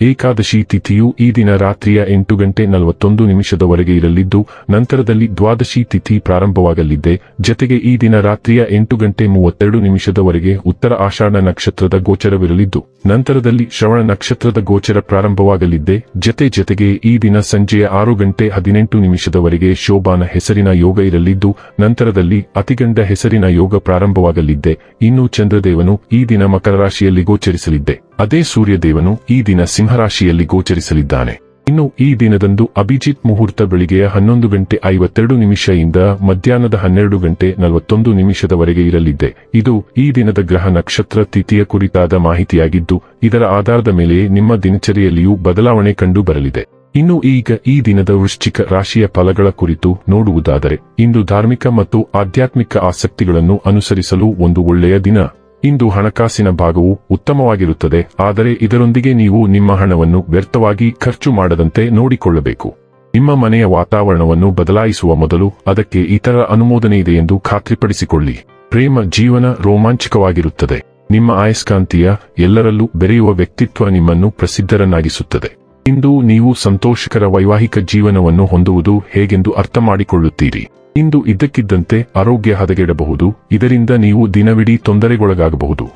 ಏಕಾದಶಿ ತಿಥಿಯು ಈ ದಿನ ರಾತ್ರಿಯ ಎಂಟು ಗಂಟೆ ನಲವತ್ತೊಂದು ನಿಮಿಷದವರೆಗೆ ಇರಲಿದ್ದು, ನಂತರದಲ್ಲಿ ದ್ವಾದಶಿ ತಿಥಿ ಪ್ರಾರಂಭವಾಗಲಿದೆ. ಜತೆಗೆ ಈ ದಿನ ರಾತ್ರಿಯ ಎಂಟು ಗಂಟೆ ಮೂವತ್ತೆರಡು ನಿಮಿಷದವರೆಗೆ ಉತ್ತರ ಆಷಾಢ ನಕ್ಷತ್ರದ ಗೋಚರವಿರಲಿದ್ದು, ನಂತರದಲ್ಲಿ ಶ್ರವಣ ನಕ್ಷತ್ರದ ಗೋಚರ ಪ್ರಾರಂಭವಾಗಲಿದೆ. ಜತೆ ಜತೆಗೆ ಈ ದಿನ ಸಂಜೆಯ ಆರು ಗಂಟೆ ಹದಿನೆಂಟು ನಿಮಿಷದವರೆಗೆ ಶೋಭಾನ ಹೆಸರಿನ ಯೋಗ ಇರಲಿದ್ದು, ನಂತರದಲ್ಲಿ ಅತಿಗಂಡ ಹೆಸರಿನ ಯೋಗ ಪ್ರಾರಂಭವಾಗಲಿದೆ. ಇನ್ನು ಚಂದ್ರದೇವನು ಈ ದಿನ ಮಕರ ರಾಶಿಯಲ್ಲಿ ಗೋಚರಿಸಲಿದ್ದೆ ಅದೇ ಸೂರ್ಯದೇವನು ಈ ದಿನ ಸಿಂಹರಾಶಿಯಲ್ಲಿ ಗೋಚರಿಸಲಿದ್ದಾನೆ. ಇನ್ನು ಈ ದಿನದಂದು ಅಭಿಜಿತ್ ಮುಹೂರ್ತ ಬೆಳಿಗ್ಗೆಯ ಹನ್ನೊಂದು ಗಂಟೆ ಐವತ್ತೆರಡು ನಿಮಿಷದಿಂದ ಮಧ್ಯಾಹ್ನದ ಹನ್ನೆರಡು ಗಂಟೆ ನಲವತ್ತೊಂದು ನಿಮಿಷದವರೆಗೆ ಇರಲಿದೆ ಇದು ಈ ದಿನದ ಗ್ರಹ ನಕ್ಷತ್ರ ತಿಥಿಯ ಕುರಿತಾದ ಮಾಹಿತಿಯಾಗಿದ್ದು, ಇದರ ಆಧಾರದ ಮೇಲೆ ನಿಮ್ಮ ದಿನಚರಿಯಲ್ಲಿಯೂ ಬದಲಾವಣೆ ಕಂಡು ಬರಲಿದೆ. ಇನ್ನು ಈಗ ಈ ದಿನದ ವೃಶ್ಚಿಕ ರಾಶಿಯ ಫಲಗಳ ಕುರಿತು ನೋಡುವುದಾದರೆ, ಇಂದು ಧಾರ್ಮಿಕ ಮತ್ತು ಆಧ್ಯಾತ್ಮಿಕ ಆಸಕ್ತಿಗಳನ್ನು ಅನುಸರಿಸಲು ಒಂದು ಒಳ್ಳೆಯ ದಿನ. ಇಂದು ಹಣಕಾಸಿನ ಭಾಗವು ಉತ್ತಮವಾಗಿರುತ್ತದೆ, ಆದರೆ ಇದರೊಂದಿಗೆ ನೀವು ನಿಮ್ಮ ಹಣವನ್ನು ವ್ಯರ್ಥವಾಗಿ ಖರ್ಚು ಮಾಡದಂತೆ ನೋಡಿಕೊಳ್ಳಬೇಕು. ನಿಮ್ಮ ಮನೆಯ ವಾತಾವರಣವನ್ನು ಬದಲಾಯಿಸುವ ಮೊದಲು ಅದಕ್ಕೆ ಇತರ ಅನುಮೋದನೆ ಇದೆ ಎಂದು ಖಾತ್ರಿಪಡಿಸಿಕೊಳ್ಳಿ. ಪ್ರೇಮ ಜೀವನ ರೋಮಾಂಚಕವಾಗಿರುತ್ತದೆ. ನಿಮ್ಮ ಆಯಸ್ಕಾಂತೀಯ ಎಲ್ಲರಲ್ಲೂ ಬೆರೆಯುವ ವ್ಯಕ್ತಿತ್ವ ನಿಮ್ಮನ್ನು ಪ್ರಸಿದ್ಧರನ್ನಾಗಿಸುತ್ತದೆ. ಇಂದು ನೀವು ಸಂತೋಷಕರ ವೈವಾಹಿಕ ಜೀವನವನ್ನು ಹೊಂದುವುದು ಹೇಗೆಂದು ಅರ್ಥ ಮಾಡಿಕೊಳ್ಳುತ್ತೀರಿ ಇಂದು ಇದ್ದಕ್ಕಿದ್ದಂತೆ ಆರೋಗ್ಯ ಹದಗೆಡಬಹುದು, ಇದರಿಂದ ನೀವು ದಿನವಿಡೀ ತೊಂದರೆಗೊಳಗಾಗಬಹುದು.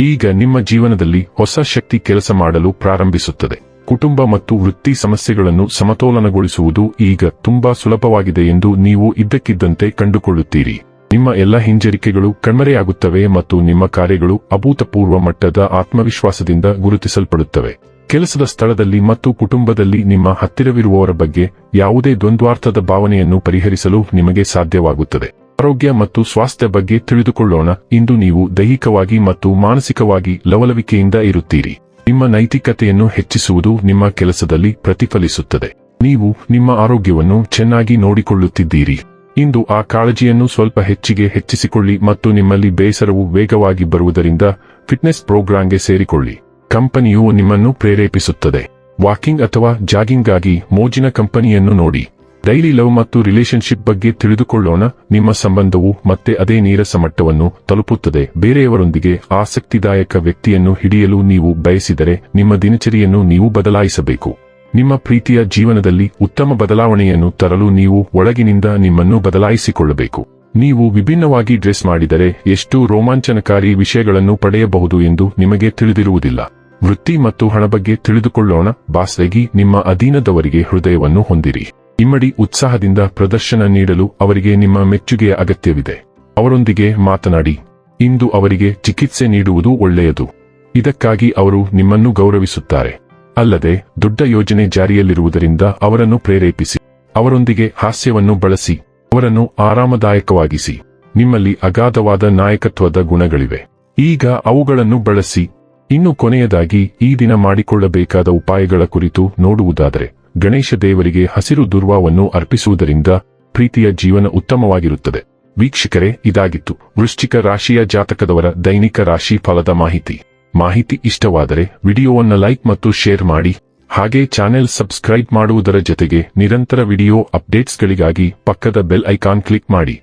ಈಗ ನಿಮ್ಮ ಜೀವನದಲ್ಲಿ ಹೊಸ ಶಕ್ತಿ ಕೆಲಸ ಮಾಡಲು ಪ್ರಾರಂಭಿಸುತ್ತದೆ. ಕುಟುಂಬ ಮತ್ತು ವೃತ್ತಿ ಸಮಸ್ಯೆಗಳನ್ನು ಸಮತೋಲನಗೊಳಿಸುವುದು ಈಗ ತುಂಬಾ ಸುಲಭವಾಗಿದೆ ಎಂದು ನೀವು ಇದ್ದಕ್ಕಿದ್ದಂತೆ ಕಂಡುಕೊಳ್ಳುತ್ತೀರಿ. ನಿಮ್ಮ ಎಲ್ಲ ಹಿಂಜರಿಕೆಗಳು ಕಣ್ಮರೆಯಾಗುತ್ತವೆ ಮತ್ತು ನಿಮ್ಮ ಕಾರ್ಯಗಳು ಅಭೂತಪೂರ್ವ ಮಟ್ಟದ ಆತ್ಮವಿಶ್ವಾಸದಿಂದ ಗುರುತಿಸಲ್ಪಡುತ್ತವೆ. ಕೆಲಸದ ಸ್ಥಳದಲ್ಲಿ ಮತ್ತು ಕುಟುಂಬದಲ್ಲಿ ನಿಮ್ಮ ಹತ್ತಿರವಿರುವವರ ಬಗ್ಗೆ ಯಾವುದೇ ದ್ವಂದ್ವಾರ್ಥದ ಭಾವನೆಯನ್ನು ಪರಿಹರಿಸಲು ನಿಮಗೆ ಸಾಧ್ಯವಾಗುತ್ತದೆ. ಆರೋಗ್ಯ ಮತ್ತು ಸ್ವಾಸ್ಥ್ಯ ಬಗ್ಗೆ ತಿಳಿದುಕೊಳ್ಳೋಣ. ಇಂದು ನೀವು ದೈಹಿಕವಾಗಿ ಮತ್ತು ಮಾನಸಿಕವಾಗಿ ಲವಲವಿಕೆಯಿಂದ ಇರುತ್ತೀರಿ. ನಿಮ್ಮ ನೈತಿಕತೆಯನ್ನು ಹೆಚ್ಚಿಸುವುದು ನಿಮ್ಮ ಕೆಲಸದಲ್ಲಿ ಪ್ರತಿಫಲಿಸುತ್ತದೆ. ನೀವು ನಿಮ್ಮ ಆರೋಗ್ಯವನ್ನು ಚೆನ್ನಾಗಿ ನೋಡಿಕೊಳ್ಳುತ್ತಿದ್ದೀರಿ. ಇಂದು ಆ ಕಾಳಜಿಯನ್ನು ಸ್ವಲ್ಪ ಹೆಚ್ಚಿಗೆ ಹೆಚ್ಚಿಸಿಕೊಳ್ಳಿ ಮತ್ತು ನಿಮ್ಮಲ್ಲಿ ಬೇಸರವು ವೇಗವಾಗಿ ಬರುವುದರಿಂದ ಫಿಟ್ನೆಸ್ ಪ್ರೋಗ್ರಾಂಗೆ ಸೇರಿಕೊಳ್ಳಿ. ಕಂಪನಿಯು ನಿಮ್ಮನ್ನು ಪ್ರೇರೇಪಿಸುತ್ತದೆ. ವಾಕಿಂಗ್ ಅಥವಾ ಜಾಗಿಂಗ್ಗಾಗಿ ಮೋಜಿನ ಕಂಪನಿಯನ್ನು ನೋಡಿ. ಡೈಲಿ ಲವ್ ಮತ್ತು ರಿಲೇಶನ್ಶಿಪ್ ಬಗ್ಗೆ ತಿಳಿದುಕೊಳ್ಳೋಣ. ನಿಮ್ಮ ಸಂಬಂಧವು ಮತ್ತೆ ಅದೇ ನೀರಸ ಮಟ್ಟವನ್ನು ತಲುಪುತ್ತದೆ. ಬೇರೆಯವರೊಂದಿಗೆ ಆಸಕ್ತಿದಾಯಕ ವ್ಯಕ್ತಿಯನ್ನು ಹಿಡಿಯಲು ನೀವು ಬಯಸಿದರೆ ನಿಮ್ಮ ದಿನಚರಿಯನ್ನು ನೀವು ಬದಲಾಯಿಸಬೇಕು. ನಿಮ್ಮ ಪ್ರೀತಿಯ ಜೀವನದಲ್ಲಿ ಉತ್ತಮ ಬದಲಾವಣೆಯನ್ನು ತರಲು ನೀವು ಒಳಗಿನಿಂದ ನಿಮ್ಮನ್ನು ಬದಲಾಯಿಸಿಕೊಳ್ಳಬೇಕು. ನೀವು ವಿಭಿನ್ನವಾಗಿ ಡ್ರೆಸ್ ಮಾಡಿದರೆ ಎಷ್ಟು ರೋಮಾಂಚನಕಾರಿ ವಿಷಯಗಳನ್ನು ಪಡೆಯಬಹುದು ಎಂದು ನಿಮಗೆ ತಿಳಿದಿರುವುದಿಲ್ಲ. ವೃತ್ತಿ ಮತ್ತು ಹಣ ಬಗ್ಗೆ ತಿಳಿದುಕೊಳ್ಳೋಣ. ಬಾಸ್ಗಾಗಿ ನಿಮ್ಮ ಅಧೀನದವರಿಗೆ ಹೃದಯವನ್ನು ಹೊಂದಿರಿ. ಇಮ್ಮಡಿ ಉತ್ಸಾಹದಿಂದ ಪ್ರದರ್ಶನ ನೀಡಲು ಅವರಿಗೆ ನಿಮ್ಮ ಮೆಚ್ಚುಗೆಯ ಅಗತ್ಯವಿದೆ. ಅವರೊಂದಿಗೆ ಮಾತನಾಡಿ. ಇಂದು ಅವರಿಗೆ ಚಿಕಿತ್ಸೆ ನೀಡುವುದು ಒಳ್ಳೆಯದು. ಇದಕ್ಕಾಗಿ ಅವರು ನಿಮ್ಮನ್ನು ಗೌರವಿಸುತ್ತಾರೆ. ಅಲ್ಲದೆ, ದೊಡ್ಡ ಯೋಜನೆ ಜಾರಿಯಲ್ಲಿರುವುದರಿಂದ ಅವರನ್ನು ಪ್ರೇರೇಪಿಸಿ. ಅವರೊಂದಿಗೆ ಹಾಸ್ಯವನ್ನು ಬಳಸಿ. ಅವರನ್ನು ಆರಾಮದಾಯಕವಾಗಿಸಿ. ನಿಮ್ಮಲ್ಲಿ ಅಗಾಧವಾದ ನಾಯಕತ್ವದ ಗುಣಗಳಿವೆ. ಈಗ ಅವುಗಳನ್ನು ಬಳಸಿ. ಇನ್ನು ಕೊನೆಯದಾಗಿ ಈ ದಿನ ಮಾಡಿಕೊಳ್ಳಬೇಕಾದ ಉಪಾಯಗಳ ಕುರಿತು ನೋಡುವುದಾದರೆ, ಗಣೇಶ ದೇವರಿಗೆ ಹಸಿರು ದುರ್ವಾವನ್ನು ಅರ್ಪಿಸುವುದರಿಂದ ಪ್ರೀತಿಯ ಜೀವನ ಉತ್ತಮವಾಗಿರುತ್ತದೆ. ವೀಕ್ಷಕರೇ, ಇದಾಗಿತ್ತು. ವೃಶ್ಚಿಕ ರಾಶಿಯ ಜಾತಕದವರ ದೈನಿಕ ರಾಶಿ ಫಲದ ಮಾಹಿತಿ. ಮಾಹಿತಿ ಇಷ್ಟವಾದರೆ ವಿಡಿಯೋವನ್ನು ಲೈಕ್ ಮತ್ತು ಶೇರ್ ಮಾಡಿ. ಹಾಗೆ ಚಾನೆಲ್ ಸಬ್ಸ್ಕ್ರೈಬ್ ಮಾಡುವುದರ ಜೊತೆಗೆ ನಿರಂತರ ವಿಡಿಯೋ ಅಪ್ಡೇಟ್ಸ್ಗಳಿಗಾಗಿ ಪಕ್ಕದ ಬೆಲ್ ಐಕಾನ್ ಕ್ಲಿಕ್ ಮಾಡಿ.